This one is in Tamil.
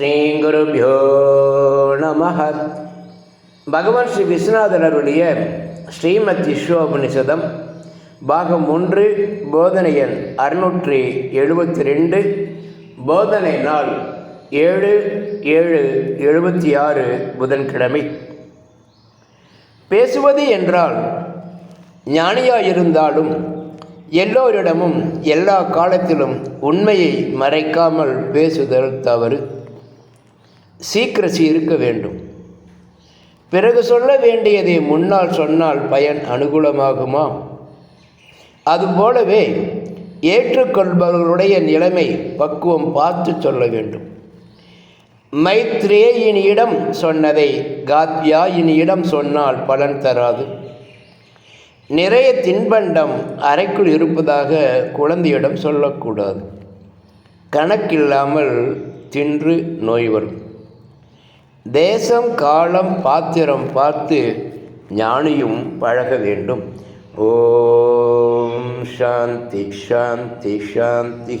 ஸ்ரீகுருभ्यो நம பகவான் ஸ்ரீ விஸ்வநாதர் ஸ்ரீமத் விஸ்வோபனிஷதம் பாகம் ஒன்று போதனை எண் அறுநூற்றி எழுபத்தி ரெண்டு போதனை நாள் ஏழு ஏழு எழுபத்தி ஆறு புதன்கிழமை. பேசுவது என்றால் ஞானியாயிருந்தாலும் எல்லோரிடமும் எல்லா காலத்திலும் உண்மையை மறைக்காமல் பேசுதல் தவறு. சீக்கிரசி இருக்க வேண்டும். பிறகு சொல்ல வேண்டியதை முன்னால் சொன்னால் பயன் அனுகூலமாகுமா? அதுபோலவே ஏற்றுக்கொள்பவர்களுடைய நிலைமை பக்குவம் பார்த்து சொல்ல வேண்டும். மைத்ரேயினியிடம் சொன்னதை காத்யாயினியிடம் சொன்னால் பலன் தராது. நிறைய தின்பண்டம் அறைக்குள் இருப்பதாக குழந்தையிடம் சொல்லக்கூடாது. கணக்கில்லாமல் தின்று நோய் வரும். தேசம் காலம் பாத்திரம் பார்த்து ஞானியும் பழக வேண்டும். ஓம் சாந்தி சாந்தி சாந்தி.